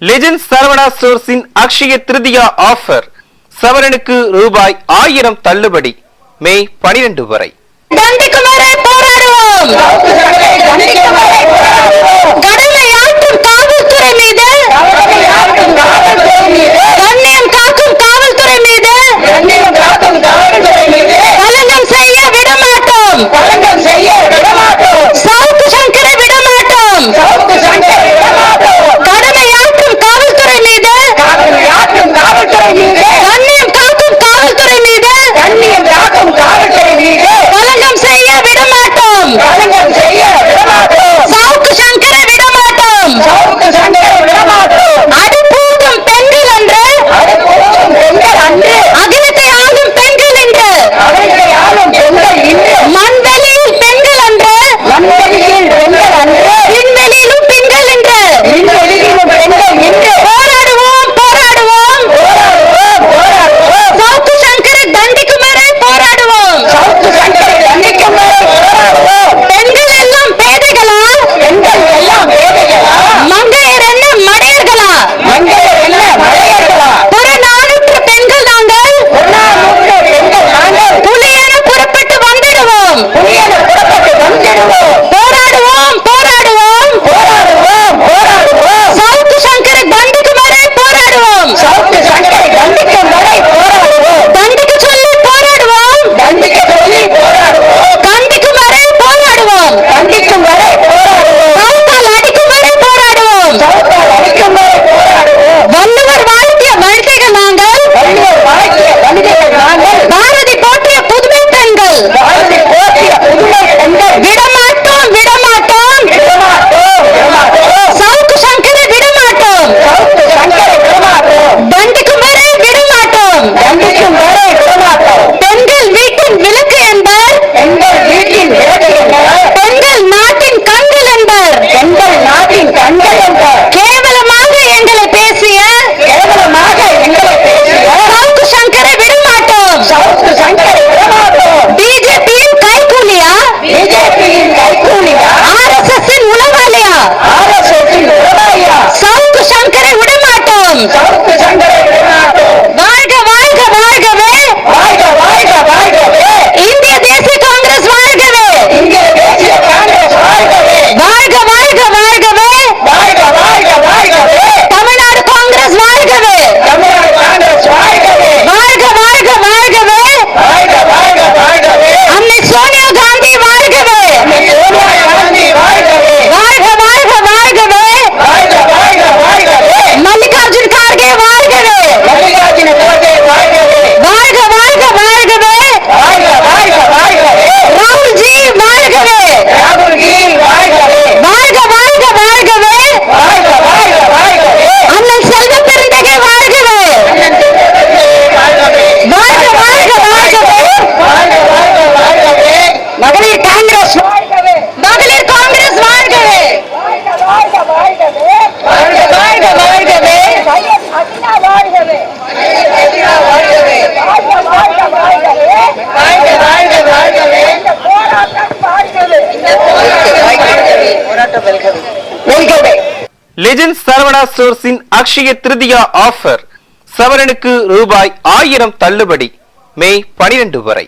Legend Saravana ஸ்டோர்ஸின் Akshaya Tritiya offer சவரனுக்கு ரூபாய் ஆயிரம் தள்ளுபடி. மே பனிரெண்டு வரை. புனியன புறப்பட்டு வந்திடுவோம் காங்கிரஸ். மகளிர் காங்கிரஸ் வாழ்கவே. லெஜெண்ட் சரவணா ஸ்டோர்ஸின் அக்ஷய திருதியா ஆஃபர் சவரனுக்கு ரூபாய் ஆயிரம் தள்ளுபடி. மே பனிரெண்டு வரை.